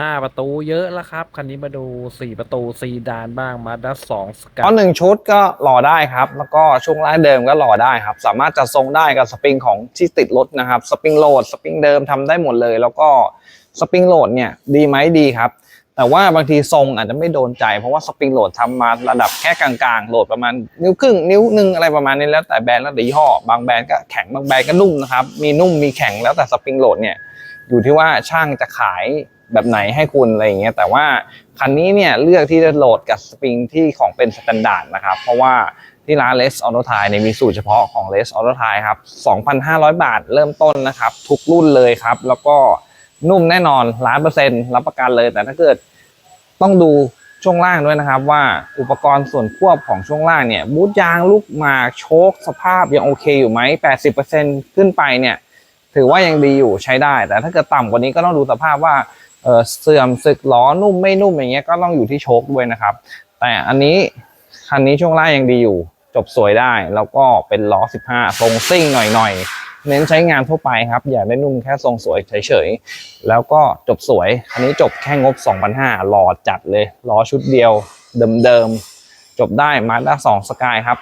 ห้าประตูเยอะแล้วครับ คันนี้มาดูสี่ประตูซีดานบ้างมาด้าสองสกัเพราะหนึ่งชุดก็หล่อได้ครับ แล้วก็ช่วงล่างเดิมก็หล่อได้ครับ สามารถจัดทรงได้กับสปริงของที่ติดรถนะครับ สปริงโหลดสปริงเดิมทำได้หมดเลย แล้วก็สปริงโหลดเนี่ยดีไหมดีครับแต่ว่าบางทีทรงอาจจะไม่โดนใจเพราะว่าสปริงโหลดทำมาระดับแค่กลางๆโหลดประมาณนิ้วครึ่งนิ้วหนึ่งอะไรประมาณนี้แล้วแต่แบรนด์แล้วแต่ยี่ห้อบางแบรนด์ก็แข็งบางแบรนด์ก็นุ่มนะครับมีนุ่มมีแข็งแล้วแต่สปริงโหลดเนี่ยอยู่ที่ว่าช่างจะขาย แบบไหนให้คุณอะไรอย่างเงี้ยแต่ว่าคันนี้เนี่ยเลือกที่จะโหลดกับสปริงที่ของเป็นสแตนดาร์ดนะครับ เพราะว่าที่ร้าน Les Auto t i เนี่ยมีสูตรเฉพาะของ Les Auto t i ครับ 2,500 บาทเริ่มต้นนะครับ ทุกรุ่นเลยครับ แล้วก็นุ่มแน่นอนล้านเปอร์เซ็นต์รับประกันเลย แต่ถ้าเกิดต้องดูช่วงล่างด้วยนะครับ ว่าอุปกรณ์ส่วนควบของช่วงล่างเนี่ยบูทยางลูกหมากโชคสภาพยังโอเคอยู่ไหม 80%ขึ้นไปเนี่ยถือว่ายังดีอยู่ใช้ได้ แต่ถ้าเกิดต่ำกว่านี้ก็ต้องดูสภาพว่า เสื่อมสึกล้อนุ่มไม่นุ่มอย่างเงี้ยก็ต้องอยู่ที่โชคด้วยนะครับ แต่อันนี้คันนี้ช่วงล่างยังดีอยู่ จบสวยได้แล้วก็เป็นล้อ 15 ทรงซิ่งหน่อยๆ เน้นใช้งานทั่วไปครับ อย่าได้นุ่มแค่ทรงสวยเฉยๆ แล้วก็จบสวย คันนี้จบแค่งบ 2,500หล่อจัดเลยล้อชุดเดียวเดิมๆจบได้มาด้า2สกายครับ